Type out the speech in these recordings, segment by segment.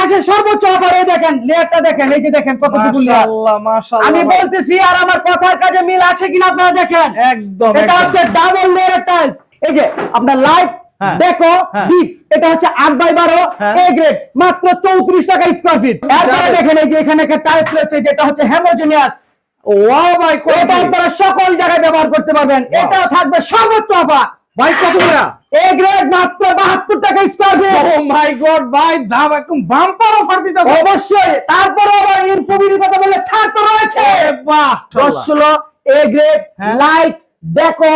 ইতিহাসের সর্বোচ্চ অফারে দেখেন লেয়ারটা দেখেন এই যে দেখেন কতটুকু লেয়ার। আমি বলতেছি আর আমার কথার কাজে মিল আছে কিনা আপনারা দেখেন। একদম এটা হচ্ছে ডাবল লেয়ার টাইলস এই যে আপনার লাইট হ্যাঁ। দেখো হ্যাঁ। ডিপ এটা হচ্ছে আট বাই বারো হ্যাঁ। এ গ্রেড মাত্র চৌত্রিশ টাকা স্কোয়ার ফিট এরপরে দেখেন এই যে এখানে একটা টাইলস রয়েছে যেটা হচ্ছে হ্যামোজেনিয়াস ওয়াও ভাই এটা আপনারা সকল জায়গায় ব্যবহার করতে পারবেন। এটাও থাকবে সর্বোচ্চ অফার ভাই কত এ গ্রেড মাত্র টাকা স্কোয়ার ও ফিট মাই গড ভাই দাম একদম বাম্পার অফার দিতেছে। অবশ্যই তারপরে আবার ইনফোবিডির কথা বললে ছাড় তো রয়েছে। বাহ দশ ষোলো এ গ্রেড। লাইট ডেকো।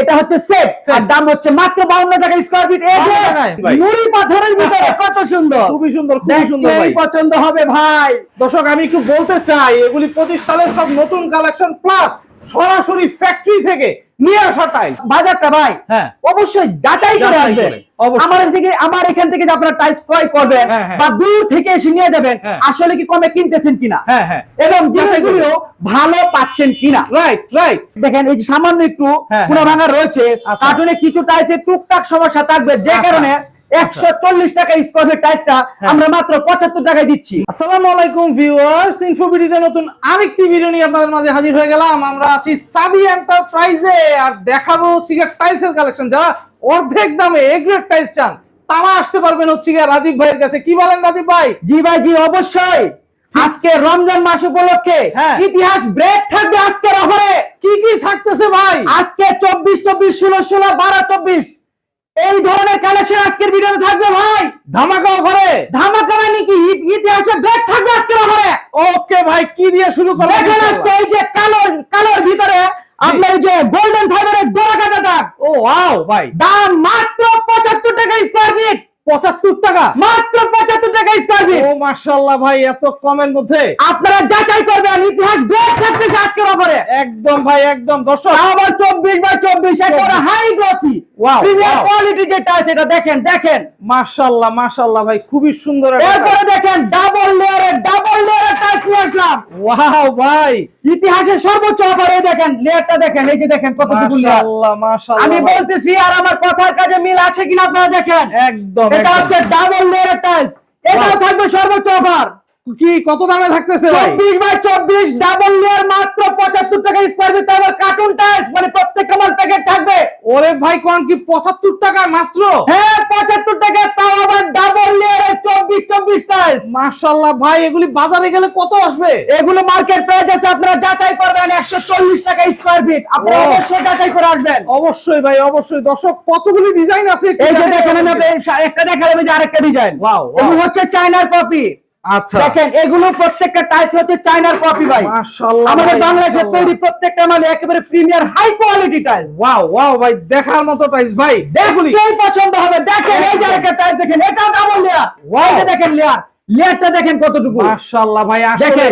এটা হচ্ছে সেট আর দাম হচ্ছে মাত্র বাউন্ন টাকা স্কোয়ার ফিট এ গ্রেড ভাই। মুড়ি পাথরের ভিতরে কত সুন্দর। খুবই সুন্দর খুবই সুন্দর ভাই। পছন্দ হবে ভাই। দর্শক আমি একটু বলতে চাই এগুলি পঁচিশ সালের সব নতুন কালেকশন প্লাস সরাসরি ফ্যাক্টরি থেকে নিয়ে আসা টাইল বাজারটা ভাই হ্যাঁ। অবশ্যই যাচাই করে আসবেন আমার থেকে আমার এখান থেকে যে আপনারা টাইলস ক্রয় করবেন হ্যাঁ, হ্যাঁ। বা দূর থেকে এসে নিয়ে যাবেন। আসলে কি কমে কিনতেছেন কিনা এবং যাচাই করে। জিনিসগুলো ভালো পাচ্ছেন কিনা রাইট রাইট দেখেন এই যে সামান্য একটু। ভাঙা রয়েছে আচ্ছা। কার্টুনে কিছু টাইলসের টুকটাক সমস্যা থাকবে যে আচ্ছা। কারণে একশো চল্লিশ টাকা স্কোয়ার ফিট টাইলসটা হ্যাঁ। আমরা মাত্র পঁচাত্তর টাকায় দিচ্ছি। আসসালামু আলাইকুম ভিউয়ার্স ইনফোবিডিতে নতুন আরেকটি ভিডিও নিয়ে আপনাদের মাঝে হাজির হয়ে গেলাম। আমরা আছি সাবি এন্টারপ্রাইজে আর দেখাবো হচ্ছে গিয়ে টাইলসের কালেকশন যারা অর্ধেক দামে টাইলস চান তারা আসতে পারবেন হচ্ছে গিয়ে রাজীব ভাইয়ের কাছে। কি বলেন রাজীব ভাই? জি ভাই জি অবশ্যই। আজকে রমজান মাস উপলক্ষে হ্যাঁ। ইতিহাস ব্রেক থাকবে আজকের অফারে কি কি থাকতেছে ভাই? আজকে চব্বিশ চব্বিশ ষোলো ষোলো বারো চব্বিশ। এই ধরনের কালেকশন আজকের ভিডিওতে থাকবে ভাই। ধামাকা অফারে ধামাকা মানে কি? ইতিহাসে ব্রেক থাকবে আজকের অফারে ওকে ভাই কি দিয়ে শুরু করব? দেখেন আজকে এই যে কালো কালোর ভিতরে আপনার যে গোল্ডেন ফাইবারের ডোরা কাটা দাগ। ও ওয়াও ভাই। দাম মাত্র পঁচাত্তর টাকা স্কোয়ার ফিট পঁচাত্তর টাকা? মাত্র পঁচাত্তর টাকা স্কোয়ার ফিট ও মাশাল্লাহ ভাই এত কমের মধ্যে। আপনারা যাচাই করবেন ইতিহাস ব্রেক থাকতেছে আজকের অফারে একদম ভাই একদম দর্শক। আবার চব্বিশ বাই চব্বিশ একেবারে হাই গ্লসি কোয়ালিটি যেটা দেখেন দেখেন। ভাই খুবই সুন্দর এরপরে দেখেন ডাবল লেয়ারের ডাবল লেয়ারের টাইপ নিয়ে আসলাম। ওয়াও ভাই। ইতিহাসের সর্বোচ্চ অফারে দেখেন লেয়ারটা দেখেন এই যে দেখেন কতটুকু লেয়ার মাশাল্লাহ মাশাল্লাহ আমি বলতেছি আর আমার কথার কাজে মিল আছে কিনা আপনারা দেখেন। একদম এটা হচ্ছে ডাবল লেয়ারের টাইলস এটাও থাকবে সর্বোচ্চ অফার কি কত দামে থাকতেছে ভাই? চব্বিশ বাই চব্বিশ ডাবল লেয়ার মাত্র পঁচাত্তর টাকা স্কোয়ার ফিট আবার কার্টুন টাইলস মানে প্রত্যেকটা মাল প্যাকেট থাকবে। ওরে ভাই কোন কি পঁচাত্তর টাকা মাত্র? হ্যাঁ পঁচাত্তর টাকা তাও আবার ডাবল লেয়ারের চব্বিশ চব্বিশ টাইলস মাশাল্লাহ ভাই এগুলি বাজারে গেলে কত আসবে? এগুলো মার্কেট প্রাইস আছে আপনারা যাচাই করবেন একশো চল্লিশ টাকা স্কোয়ার ফিট আপনারা অবশ্যই যাচাই করে আসবেন। অবশ্যই ভাই অবশ্যই। দর্শক কতগুলি ডিজাইন আছে একটু এই যে দেখেন আমি একটা দেখালাম যে আরেকটা ডিজাইন wow. এগুলো হচ্ছে চায়নার কপি আচ্ছা। দেখেন এগুলো প্রত্যেকটা টাইলস হচ্ছে চায়নার কপি ভাই। আমাদের বাংলাদেশের তৈরি প্রত্যেকটা মাল একেবারে premier high quality tiles wow wow ভাই দেখার মতো টাইলস ভাই পছন্দ হবে দেখেন এই যে আরেকটা টাইলস দেখেন এটাও ডাবল লেয়ার. দেখেন লেয়ার লেয়ারটা দেখেন কতটুকু। মাশাল্লাহ ভাই আসলে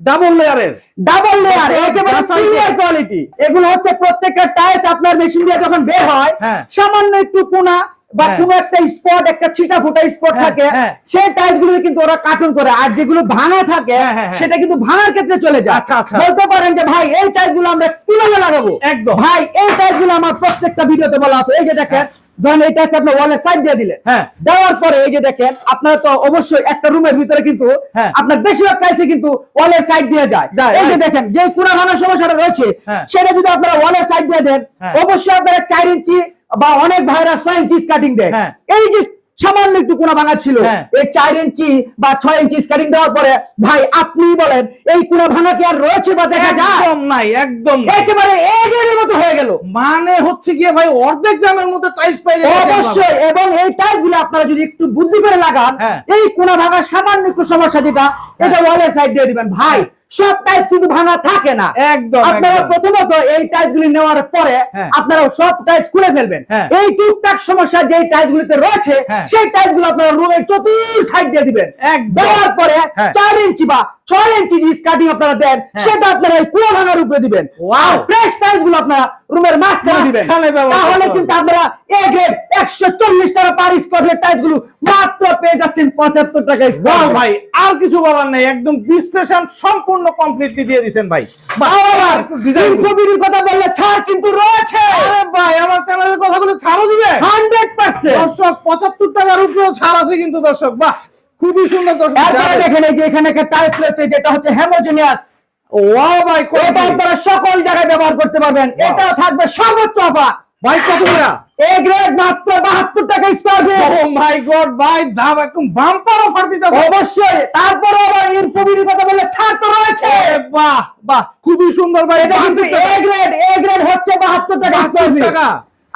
ডাবল লেয়ারের ডাবল লেয়ার একেবারে। প্রিমিয়ার কোয়ালিটি এগুলো হচ্ছে প্রত্যেকটা টাইলস আপনার মেশিন দিয়ে যখন বের হয় হ্যাঁ। সামান্য একটু কোনা বা হ্যাঁ। কোনো একটা স্পট একটা ছিটা ফুটা স্পট হ্যাঁ, থাকে হ্যাঁ। সেই টাইলসগুলো কিন্তু ওরা কার্টুন করে আর যেগুলো ভাঙা থাকে। সেটা কিন্তু ভাঙার ক্ষেত্রে চলে যায় আচ্ছা, আচ্ছা। বলতে পারেন যে ভাই এই টাইলসগুলো আমরা কীভাবে লাগাবো একদম। ভাই এই টাইলসগুলো আমার প্রত্যেকটা ভিডিওতে বলা আছে এই যে দেখেন ধরেন এই টাইলস আপনি ওয়ালের সাইড দিয়ে দিলেন হ্যাঁ। দেওয়ার পরে এই যে দেখেন আপনারা তো অবশ্যই একটা রুমের ভিতরে কিন্তু। আপনার বেশিরভাগ টাইলসে কিন্তু ওয়ালের সাইড দিয়ে যায় এই যে দেখেন যে কুড়া ভাঙার সমস্যাটা রয়েছে। সেটা যদি আপনারা ওয়ালের সাইড দিয়ে দেন। অবশ্যই আপনারা চার ইঞ্চি বা অনেক ভাইরা ছয় ইঞ্চি কাটিং দেন হ্যাঁ। এই যে সামান্য একটু কোনা ভাঙা ছিল হ্যাঁ। এই চার ইঞ্চি বা ছয় ইঞ্চি কাটিং দেওয়ার পরে ভাই আপনি বলেন এই কোনা ভাঙা কি আর রয়েছে বা দেখা যায়? একদম নাই একদম একেবারে এগের মতো হয়ে গেল। মানে হচ্ছে গিয়ে ভাই অর্ধেক দামের মধ্যে টাইলস পাই অবশ্যই এবং এই টাইলসগুলো আপনারা যদি একটু বুদ্ধি করে লাগান হ্যাঁ। এই কোনা ভাঙার সামান্য একটু সমস্যা যেটা এটা ওয়ালের সাইড দিয়ে দিবেন। ভাই সব টাইলস কিন্তু ভাঙা থাকে না একদম, আপনারা প্রথমত এই টাইলস গুলি নেওয়ার পরে হ্যাঁ। আপনারা সব টাইলস খুলে ফেলবেন হ্যাঁ। এই টুকটাক সমস্যা যে টাইলস গুলিতে রয়েছে হ্যাঁ। সেই টাইলসগুলো আপনারা রুমের চতুর্থ সাইড দিয়ে দিবেন এক দেওয়ার পরে। চার ইঞ্চি বা ছয় ইঞ্চি স্কার্টিং আপনারা দেন হ্যাঁ। সেটা আপনারা এই কুয়া ভাঙার উপরে দিবেন. ফ্রেশ টাইলসগুলো আপনারা রুমের মাঝখানে দিবেন। তাহলে কিন্তু আপনারা এ গ্রেড একশো চল্লিশ টাকা পার স্কোয়ার টাইলসগুলো মাত্র পেয়ে যাচ্ছেন পঁচাত্তর টাকা ওয়াও ভাই আর কিছু বলার নেই একদম বিশ্লেষণ সম্পূর্ণ কমপ্লিটলি দিয়ে দিয়েছেন ভাই। আবার ইনফোবিডির কথা বললে ছাড় কিন্তু রয়েছে। আরে ভাই আমার চ্যানেলের কথাগুলো ছাড়ও দিবে। হান্ড্রেড পার্সেন্ট দর্শক পঁচাত্তর টাকার উপরেও ছাড় আছে কিন্তু দর্শক বাহ। খুবই সুন্দর দর্শক দেখেন এই যে এখানে একটা টাইলস রয়েছে যেটা হচ্ছে হ্যামোজেনিয়াস ওয়াও ভাই এটা আপনারা সকল জায়গায় ব্যবহার করতে পারবেন. এটাও থাকবে সর্বোচ্চ অফার। ভাই কত করে? এ গ্রেড মাত্র বাহাত্তর টাকা স্কোয়ার ও মাই গড ভাই দাম একদম বাম্পার অফার দিতে অবশ্যই। তারপরে আবার ইনফোবিডি কথা বলে ছাড় তো রয়েছে। বাহ বাহ খুবই সুন্দর ভাই এটা কিন্তু এ গ্রেড এ গ্রেড হচ্ছে বাহাত্তর টাকা স্কোয়ার ফিট টাকা।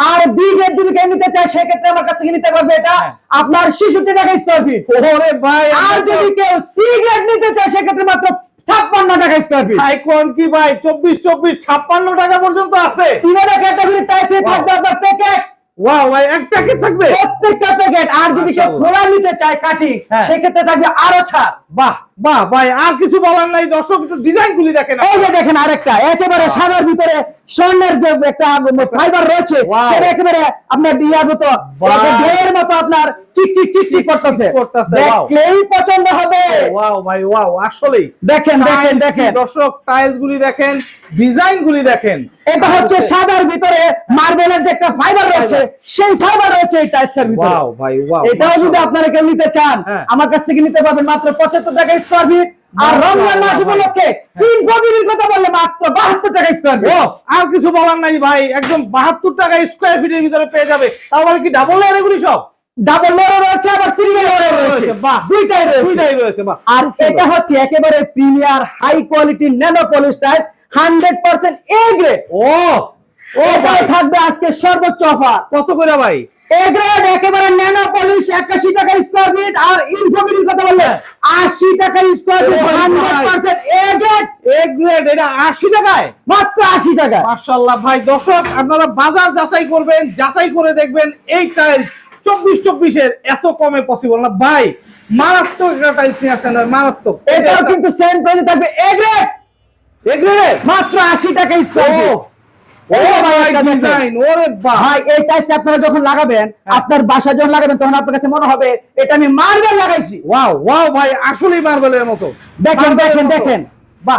আর বি গ্রেড যদি কেউ নিতে চায় সেক্ষেত্রে আমার কাছ থেকে নিতে পারবে এটা হ্যাঁ। আপনার শিশুটি টাকা স্কোয়ার ফিট ওরে ভাই আর যদি কেউ সি গ্রেড নিতে চায় সেক্ষেত্রে মাত্র ছাপ্পান্ন টাকা স্কোয়ার ফিট ভাই কি ভাই? চব্বিশ চব্বিশ ছাপ্পান্ন টাকা পর্যন্ত আছে। তিনটা ক্যাটাগরি টাইপে থাকবে আপনার প্যাকেট ওয়াও ভাই এক প্যাকেট থাকবে? প্রত্যেকটা প্যাকেট আর যদি কেউ। খোলা নিতে চায় কাটি হ্যাঁ। সেক্ষেত্রে থাকবে আরও ছাড়। বাহ বাহ ভাই আর কিছু বলার নাই দর্শক একটু ডিজাইন গুলি দেখেন এই যে দেখেন আরেকটা একেবারে সাদার ভিতরে স্বর্ণের যে একটা ফাইবার রয়েছে সেটা একেবারে আপনার মতো. ঢেউয়ের মতো আপনার চিক চিক চিক চিক করতেছে। করতেছে, দেখলেই পছন্দ হবে? ওয়াও ভাই ওয়াও আসলেই। দেখেন দেখেন দেখেন। দর্শক টাইলস গুলি দেখেন ডিজাইন গুলি দেখেন। এটা হচ্ছে সাদার ভিতরে মার্বেলের যে একটা ফাইবার রয়েছে সেই ফাইবার রয়েছে এই টাইলসটার ভিতরে। ওয়াও ভাই ওয়াও এটাও যদি আপনারা কেউ নিতে চান হ্যাঁ। আমার কাছ থেকে নিতে পারবেন মাত্র পঁচাত্তর টাকা স্কোয়ার ফিট আর রমজান মাস উপলক্ষে তিন কবির কথা বললে মাত্র বাহাত্তর টাকা স্কোয়ার ফিট আর কিছু বলার নাই ভাই একদম বাহাত্তর টাকা স্কোয়ার ফিটের ভিতরে পেয়ে যাবে। তাও কি ডাবল লেয়ার এগুলি সব? ডাবল লোয়ারও রয়েছে আবার সিঙ্গেল লোয়ারও রয়েছে। বাহ দুইটাই রয়েছে। দুইটাই রয়েছে বাহ আর এটা হচ্ছে একেবারে premier high quality nano polish tiles hundred percent A grade ও ওটাই থাকবে আজকে সর্বোচ্চ অফার কত করে ভাই? এ গ্রেড একেবারে ন্যানো পলিশ একাশি টাকা স্কোয়ার ফিট আর ইনফোমিটির কথা বললে আশি টাকা স্কোয়ার ফিট ও ভাই। Hundred percent A grade A grade এটা আশি টাকায়? মাত্র আশি টাকা মার্শাল্লাহ ভাই দর্শক আপনারা বাজার যাচাই করবেন যাচাই করে দেখবেন এই টাইলস চব্বিশ চব্বিশের এত কমে পসিবল না। ভাই মারাত্মক একটা টাইলস নিয়ে আসছেন মারাত্মক। এটাও কিন্তু সেম প্রাইসে থাকবে এ গ্রেড এ গ্রেড মাত্র আশি টাকা স্কোয়ার ফিট আপনারা যখন লাগাবেন হ্যাঁ। আপনার বাসা যখন লাগাবেন তখন আপনার কাছে মনে হবে এটা আমি মার্বেল লাগাইছি। ওয়াও ওয়াও ভাই মার্বেলের মতো। দেখেন দেখেন দেখেন।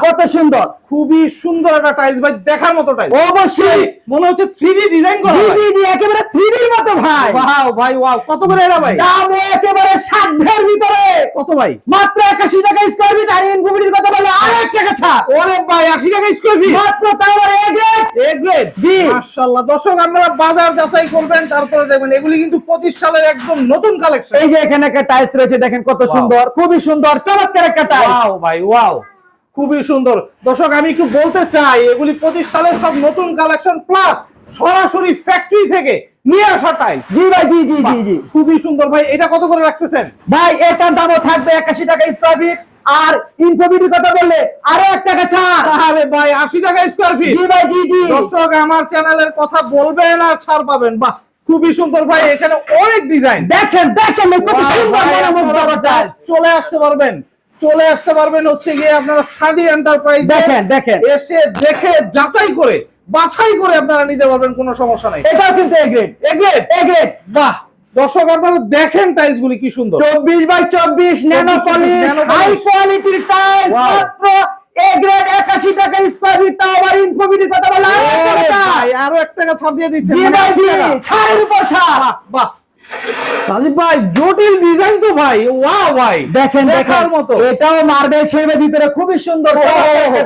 কত সুন্দর। খুবই সুন্দর একটা টাইলস ভাই দেখার মতো টাইলস অবশ্যই। মনে হচ্ছে থ্রি ডিজাইন করা জি জি জি একেবারে থ্রিডির মতো ভাই। ওয়াও ভাই ওয়াও কত করে এরা ভাই? দাম একেবারে সাধ্যের ভিতরে। কত ভাই? মাত্র একাশি টাকা স্কোয়ার ফিট আর ইনফোমিটির কথা বলে আরেক টাকা ছাড়। ওরে ভাই আশি টাকা স্কোয়ার ফিট মাত্র তাও আবার এ গ্রেড এ গ্রেড জি। মাশাআল্লাহ। দর্শক আপনারা বাজার যাচাই করবেন তারপরে দেখবেন। এগুলি কিন্তু 25 সালের একদম নতুন কালেকশন এই যে এখানে একটা টাইলস রয়েছে দেখেন কত সুন্দর খুবই সুন্দর চমৎকার একটা টাইলস ওয়াও ভাই ওয়াও খুবই সুন্দর। দর্শক আমি একটু বলতে চাই এগুলি 25 সালের সব নতুন কালেকশন প্লাস সরাসরি ফ্যাক্টরি থেকে নিয়ে আসা টাইলস জি ভাই জি জি জি জি। খুবই সুন্দর। ভাই এটা কত করে রাখতেছেন? ভাই এটার দামও থাকবে একাশি টাকা স্কোয়ার ফিট আর ইনফোবিটির কথা বললে আরও এক টাকা ছাড় আরে ভাই 80 টাকা স্কয়ার ফিট জি ভাই জি জি। দর্শক আমার চ্যানেলের কথা বলবেন আর ছাড় পাবেন। বাহ খুবই সুন্দর। ভাই এখানে অনেক ডিজাইন দেখেন দেখেন এই কত সুন্দর চলে আসতে পারবেন। চলে আসতে পারবেন হচ্ছে গিয়ে আপনারা সাদি এন্টারপ্রাইজ দেখেন, দেখেন। এসে দেখে যাচাই করে বাছাই করে আপনারা নিতে পারবেন কোনো সমস্যা নাই। এটাও কিন্তু A grade A grade A grade বাহ! দর্শক আপনারা দেখেন টাইলস গুলি কি সুন্দর। চব্বিশ বাই চব্বিশ ন্যানো পলিশ হাই কোয়ালিটির টাইলস. মাত্র এ গ্রেড একাশি টাকা স্কোয়ার ফিট তাও আবার ইনফোবিটির কথা বলে আরও এক টাকা ছাড় দিয়ে দিচ্ছেন। জি ভাই 80 জি টাকা। ছাড়ের উপর ছাড়। বাহ। রাজীব ভাই জটিল ডিজাইন তো ভাই। ওয়াও ভাই। দেখেন দেখেন। দেখার মতো। এটাও মার্বেল শেপের ভিতরে খুবই সুন্দর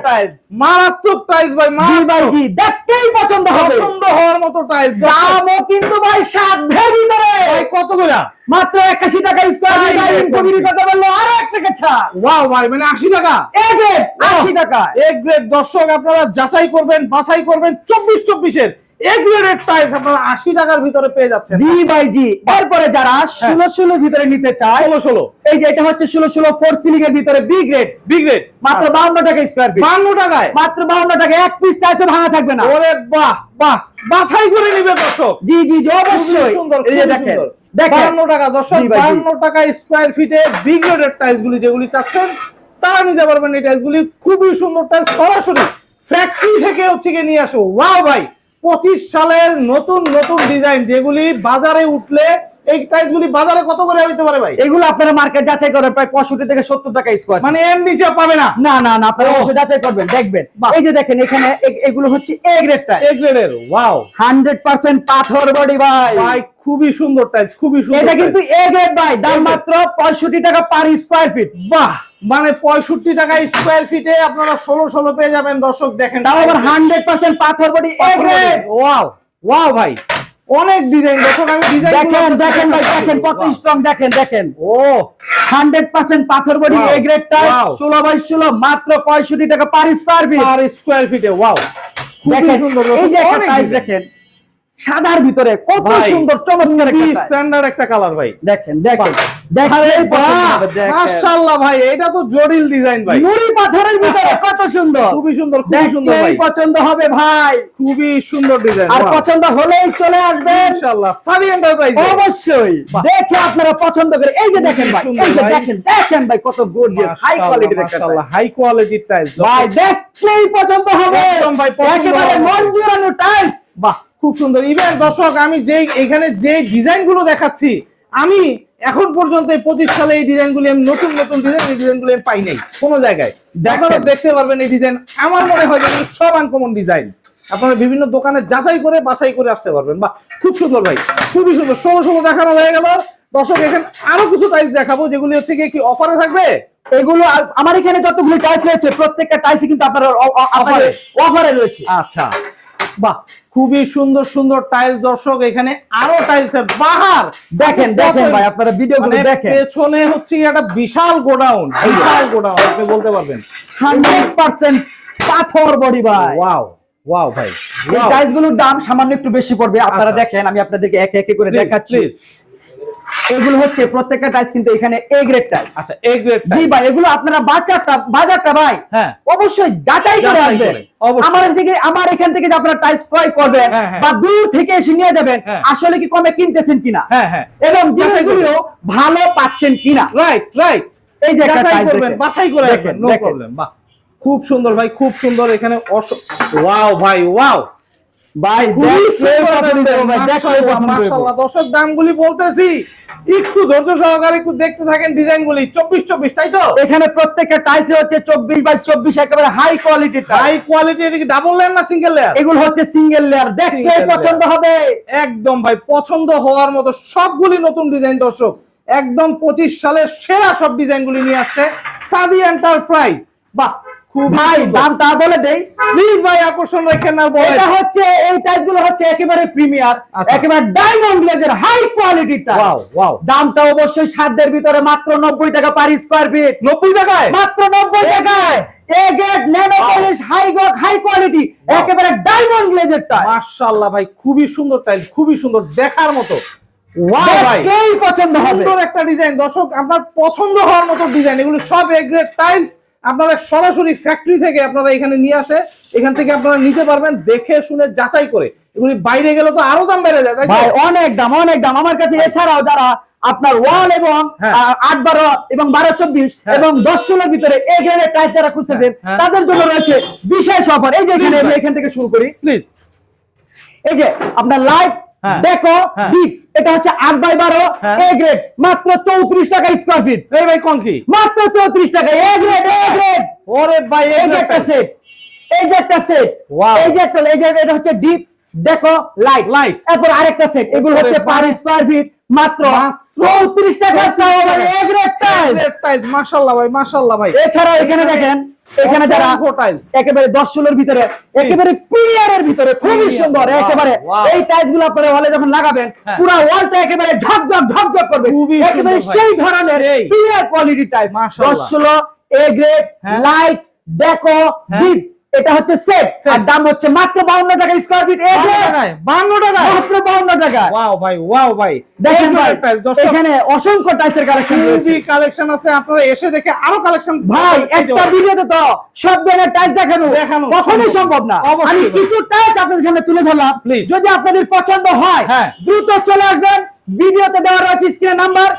টাইলস মারাত্মক টাইলস ভাই মারাত্মক। দেখতেই পছন্দ হবে। পছন্দ হওয়ার মতো টাইলস দামও কিন্তু ভাই সাধ্যের ভিতরে। ভাই কত করে? মাত্র একাশি টাকা স্কোয়ার ফিট আর ইনফোবিটির কথা বলল আরও এক টাকা ছাড়। ওয়াও ভাই মানে আশি টাকা? এ গ্রেড আশি টাকা। এ গ্রেড দর্শক আপনারা যাচাই করবেন বাছাই করবেন চব্বিশ চব্বিশের। গ্রেডের টাইলস আপনারা আশি টাকার ভিতরে পেয়ে যাচ্ছেন। জি ভাই জি। এরপরে যারা ষোলো ষোলো ভিতরে নিতে চায় ষোলো ষোলো। এই যে এটা হচ্ছে ষোলো ষোলো ফোর সিলিং এর ভিতরে বি গ্রেড বি গ্রেড মাত্র বাউন্ন টাকা স্কোয়ার ফিট বান্ন টাকায়? মাত্র বাউন্ন টাকা এক পিস টাইলসও ভাঙা থাকবে না। ওরে বাহ বাহ। বাছাই করে নিবে দর্শক। জি জি জি অবশ্যই। সুন্দর এই যে দেখেন দেখেন। বাহান্ন টাকা দর্শক টাকা স্কোয়ার ফিটে বি গ্রেডের যেগুলি চাচ্ছেন তারা নিতে পারবেন এই খুবই সুন্দর টাইলস সরাসরি ফ্যাক্টরি থেকে হচ্ছে গিয়ে নিয়ে আসো। ওয়াও ভাই। পঁচিশ সালের নতুন নতুন ডিজাইন যেগুলি বাজারে উঠলে এই টাইলস গুলি বাজারে কত করে হইতে পারে ভাই? এগুলো আপনারা মার্কেট যাচাই করেন প্রায় পঁয়ষট্টি থেকে সত্তর টাকা স্কোয়ার মানে এর নিচে পাবে না? না না না আপনারা অবশ্যই যাচাই করবেন দেখবেন। এই যে দেখেন এখানে এগুলো হচ্ছে এ গ্রেড টাইল এ গ্রেডের ওয়াও হান্ড্রেড পার্সেন্ট পাথর বডি ভাই। ভাই খুবই সুন্দর টাইলস খুবই সুন্দর এটা কিন্তু এ গ্রেড ভাই দাম মাত্র পঁয়ষট্টি টাকা পার স্কোয়ার ফিট বাহ মানে পঁয়ষট্টি টাকা স্কোয়ার ফিটে আপনারা ষোলো ষোলো পেয়ে যাবেন দর্শক দেখেন। তাও আবার হান্ড্রেড পার্সেন্ট পাথর body A grade wow wow ভাই। অনেক ডিজাইন দেখুন আমি ডিজাইন দেখেন দেখেন ভাই দেখেন। কত স্ট্রং দেখেন দেখেন। ও। হান্ড্রেড পার্সেন্ট পাথর body A grade tiles wow. ষোলো বাই ষোলো মাত্র পঁয়ষট্টি টাকা per square feet per square ফিটে ওয়াও দেখেন সুন্দর এই যে একটা টাইস টাইলস দেখেন সাদার ভিতরে কত সুন্দর চমৎকার একটা স্ট্যান্ডার্ড একটা কালার ভাই। দেখেন দেখেন। মাশাআল্লাহ ভাই এটা তো জটিল ডিজাইন ভাই। নুড়ি পাথরের ভিতরে কত সুন্দর। খুবই সুন্দর খুবই সুন্দর ভাই। পছন্দ হবে ভাই। খুবই সুন্দর ডিজাইন আর পছন্দ হলেই চলে আসবেন। ইনশাআল্লাহ সাদি এন্টারপ্রাইজ অবশ্যই। দেখে আপনারা পছন্দ করে। এই যে দেখেন ভাই এই যে দেখেন দেখেন ভাই কত গর্জিয়াস হাই কোয়ালিটির মাশাআল্লাহ হাই কোয়ালিটির টাইলস ভাই দেখলেই পছন্দ হবে। একদম ভাই, একেবারে মন জুড়ানো টাইলস বাহ খুব সুন্দর। ইভেন দর্শক আমি যে এখানে যে ডিজাইনগুলো দেখাচ্ছি আমি এখন পর্যন্ত এই পঁচিশ সালে এই ডিজাইন গুলি আমি নতুন নতুন ডিজাইন এই ডিজাইন গুলি আমি পাই নাই কোনো জায়গায়। আপনারা দেখতে পারবেন এই ডিজাইন আমার মনে হয় যে সব আনকমন ডিজাইন আপনারা বিভিন্ন দোকানে যাচাই করে বাছাই করে আসতে পারবেন। বাহ খুব সুন্দর ভাই খুবই সুন্দর। ষোলো ষোলো দেখানো হয়ে গেল। দর্শক এখানে আরও কিছু টাইপ দেখাবো যেগুলি হচ্ছে কি কি অফারে থাকবে? এগুলো আমার এখানে যতগুলো টাইলস রয়েছে প্রত্যেকটা টাইলসই কিন্তু আপনার। অফারে রয়েছে। আচ্ছা। বাহ খুবই সুন্দর সুন্দর টাইলস দর্শক এখানে আরও টাইলসের বাহার। দেখেন দেখেন ভাই আপনারা ভিডিও গুলো দেখেন। পেছনে হচ্ছে একটা বিশাল গোডাউন বিশাল গোডাউন আপনি বলতে পারবেন। হান্ড্রেড পার্সেন্ট পাথর বডি ভাই। ওয়াও ওয়াও ভাই এই টাইলসগুলোর দাম সামান্য একটু বেশি পড়বে আপনারা আচ্ছা। দেখেন আমি আপনাদেরকে এক এক করে দেখাচ্ছি। এগুলো হচ্ছে প্রত্যেকটা টাইলস কিন্তু এখানে এ গ্রেড টাইলস আচ্ছা এ গ্রেড জি ভাই এগুলো আপনারা বাজারটা বাজারটা ভাই হ্যাঁ। অবশ্যই যাচাই করে আসবেন। আমার থেকে আমার এখান থেকে যে আপনারা টাইলস ক্রয় করবেন হ্যাঁ, হ্যাঁ। বা দূর থেকে এসে নিয়ে যাবেন হ্যাঁ। আসলে কি কমে কিনতেছেন কিনা? হ্যাঁ হ্যাঁ। এবং জিনিসগুলো ভালো পাচ্ছেন কিনা? রাইট রাইট এই যে যাচাই করবেন বাছাই করে দেখেন, নো প্রবলেম বাহ খুব সুন্দর ভাই খুব সুন্দর এখানে ওয়াও ভাই ওয়াও ভাই। দর্শক দামগুলি বলতেছি একটু ধৈর্য সহকারে একটু দেখতে থাকেন ডিজাইন গুলি চব্বিশ চব্বিশ তাই তো এখানে প্রত্যেকটা টাইলস হচ্ছে চব্বিশ বাই চব্বিশ একেবারে হাই কোয়ালিটি এটা ডাবল লেয়ার না সিঙ্গেল লেয়ার এগুলো হচ্ছে সিঙ্গেল লেয়ার পছন্দ হবে একদম ভাই পছন্দ হওয়ার মতো সবগুলি নতুন ডিজাইন দর্শক একদম পঁচিশ সালের সেরা সব ডিজাইন গুলি নিয়ে আসছে সাদি এন্টারপ্রাইজ বাহ ভাই দাম তা বলে দেই। প্লিজ ভাই আকর্ষণ রেখেন না বলেন এটা হচ্ছে এই টাইলসগুলো হচ্ছে একেবারে প্রিমিয়ার আচ্ছা। একেবারে ডায়মন্ড গ্লেজের হাই কোয়ালিটির ওয়াও ওয়াও দামটা অবশ্যই সাধ্যের ভিতরে মাত্র নব্বই টাকা পার স্কোয়ার ফিট নব্বই টাকায়? মাত্র নব্বই টাকায়। A grade nano polish high high quality একেবারে ডায়মন্ড গ্লেজের টাইল মাশাআল্লাহ ভাই খুবই সুন্দর টাইল খুবই সুন্দর দেখার মতো। ওয়াও ভাই। দেখলেই পছন্দ হবে। সুন্দর একটা ডিজাইন। দর্শক আপনার পছন্দ হওয়ার মতো ডিজাইন। এগুলো সব এ গ্রেড টাইলস আপনারা সরাসরি ফ্যাক্টরি থেকে আপনারা এখানে নিয়ে আসে এখান থেকে আপনারা নিতে পারবেন দেখে শুনে যাচাই করে এগুলি বাইরে গেলে তো আরও দাম বেড়ে যায় ভাই অনেক দাম অনেক দাম আমার কাছে এছাড়াও যারা আপনার ওয়াল এবং হ্যাঁ। আট বারো এবং বারো চব্বিশ হ্যাঁ। এবং দশ ষোলোর ভিতরে এই ধরনের টাইপ যারা খুঁজতেছেন হ্যাঁ। তাদের জন্য রয়েছে বিশেষ অফার এই যে এখানে এখান থেকে শুরু করি প্লিজ এই যে আপনার লাইট হ্যাঁ। দেখো। ডিপ এটা হচ্ছে আট বাই বারো। এ গ্রেড মাত্র চৌত্রিশ টাকা স্কোয়ার ফিট এই ভাই কি মাত্র চৌত্রিশ টাকা এ গ্রেড এ গ্রেড ওরে ভাই এই যে একটা সেট এই যে একটা সেট. এই যে একটা এই যে এটা হচ্ছে ডিপ দেখো লাইট লাইট এরপর আরেকটা সেট এগুলো হচ্ছে। পার স্কোয়ার ফিট মাত্র চৌত্রিশ টাকা চাওয়া এ গ্রেড টাইলস মাশাআল্লাহ ভাই মাশাআল্লাহ ভাই এছাড়াও এখানে দেখেন এখানে যারা একেবারে দশ ষোলোর ভিতরে একেবারে প্রিমিয়ারের ভিতরে খুবই সুন্দর একেবারে এই টাইলসগুলো আপনারা ওয়ালে যখন লাগাবেন। পুরো ওয়ালটা একেবারে ঝকঝক ঝকঝক করবে একেবারে সেই ধরনের। Premier quality tiles. দশ ষোলো A grade. Light deco. Deep এটা হচ্ছে সেট আর দাম হচ্ছে মাত্র বাউন্ন টাকা স্কোয়ার ফিট এ বান্ন গ্রেড টাকায় বান্ন টাকায়। মাত্র বাউন্ন টাকা। ওয়াও ভাই ওয়াও ভাই। দেখেন ভাই এখানে অসংখ্য টাইলসের কালেকশন রয়েছে। খুবই কালেকশন আছে আপনারা এসে দেখে আরও কালেকশন ভাই একটা ভিডিওতে তো সব ধরনের টাইলস দেখানো। কখনোই সম্ভব। না। আমি কিছু টাইলস আপনাদের সামনে তুলে ধরলাম. যদি আপনাদের পছন্দ হয় হ্যাঁ। দ্রুত চলে আসবেন। ভিডিওতে দেওয়া রয়েছে স্ক্রিনে নাম্বার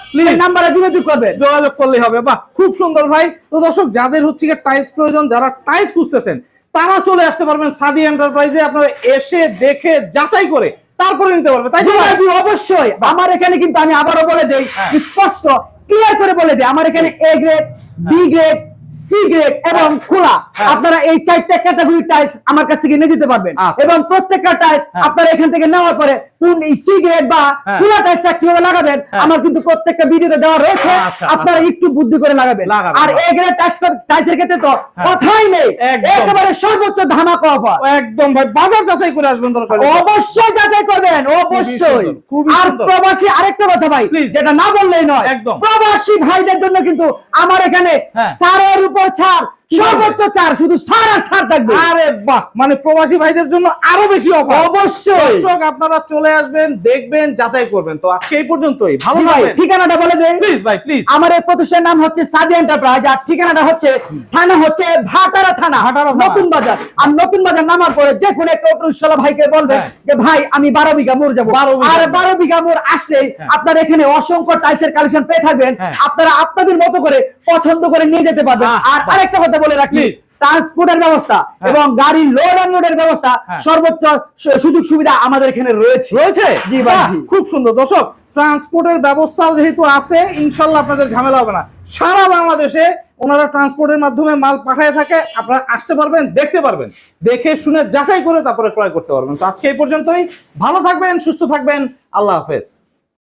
নাম্বারে যোগাযোগ করবেন। যোগাযোগ করলে হবে। বাহ খুব সুন্দর ভাই। তো দর্শক যাদের হচ্ছে টাইলস প্রয়োজন যারা টাইলস খুঁজতেছেন তারা চলে আসতে পারবেন সাদি এন্টারপ্রাইজে। আপনারা এসে দেখে যাচাই করে তারপরে নিতে পারবে। তাই জি অবশ্যই। আমার এখানে কিন্তু আমি আবারও বলে দেই হ্যাঁ। স্পষ্ট ক্লিয়ার করে বলে দেই। আমার এখানে A grade B grade C grade এবং খোলা হ্যাঁ। আপনারা এই চারটা ক্যাটাগরি টাইলস আমার কাছ থেকে নিয়ে যেতে পারবেন আচ্ছা। এবং প্রত্যেকটা টাইলস হ্যাঁ। আপনারা এখান থেকে নেওয়ার পরে কোন এই সি গ্রেড বা হ্যাঁ। খোলা টাইলসটা কীভাবে লাগাবেন হ্যাঁ। আমার কিন্তু প্রত্যেকটা ভিডিওতে দেওয়া রয়েছে আচ্ছা, আপনারা একটু বুদ্ধি করে লাগাবেন আর হ্যাঁ। এ গ্রেড টাইলস টাইলসের ক্ষেত্রে তো কথাই নেই একেবারে সর্বোচ্চ ধামাকা অফার একদম ভাই বাজার যাচাই করে আসবেন দরকার অবশ্যই যাচাই করবেন অবশ্যই আর প্রবাসী আরেকটা কথা ভাই. যেটা না বললেই নয় একদম। প্রবাসী ভাইদের জন্য কিন্তু আমার এখানে হ্যাঁ। সারের উপর ছাড় কি সর্বোচ্চ ছাড় শুধু আর ছাড় থাকবে। আরে বাহ মানে প্রবাসী ভাইদের জন্য আরও বেশি অফার। অবশ্যই। দর্শক আপনারা চলে আসবেন দেখবেন যাচাই করবেন। তো আজকে এই পর্যন্তই। ভালো ঠিকানাটা বলে দেই। প্লিজ ভাই প্লিজ আমার এই প্রতিষ্ঠানের নাম হচ্ছে সাদি এন্টারপ্রাইজ আর ঠিকানাটা হচ্ছে থানা হচ্ছে ভাটারা থানা ভাটারা নতুন বাজার। আর নতুন বাজার নামার পরে যে কোনো একটা ভাইকে বলবেন হ্যাঁ। যে ভাই আমি বারো বিঘা মোড় যাব। আর মোড়। বারো বিঘা মোড় আসলেই হ্যাঁ। আপনার এখানে অসংখ্য টাইলসের কালেকশন পেয়ে থাকবেন। হ্যাঁ। আপনারা আপনাদের মতো করে পছন্দ করে নিয়ে যেতে পারবেন। আর। আরেকটা কথা বলে রাখি ট্রান্সপোর্টের ব্যবস্থা হ্যাঁ। এবং গাড়ি লোড আনলোডের ব্যবস্থা হ্যাঁ। সর্বোচ্চ সুযোগ সুবিধা আমাদের এখানে রয়েছে। রয়েছে? জি ভাই, খুব সুন্দর। দর্শক ট্রান্সপোর্টের ব্যবস্থাও যেহেতু আছে ইনশাল্লাহ আপনাদের ঝামেলা হবে না। সারা বাংলাদেশে ওনারা ট্রান্সপোর্টের মাধ্যমে মাল পাঠায় থাকে। আপনারা আসতে পারবেন দেখতে পারবেন। দেখে শুনে যাচাই করে তারপরে ক্রয় করতে পারবেন। তো আজকে এই পর্যন্তই। ভালো থাকবেন সুস্থ থাকবেন। আল্লাহ হাফেজ।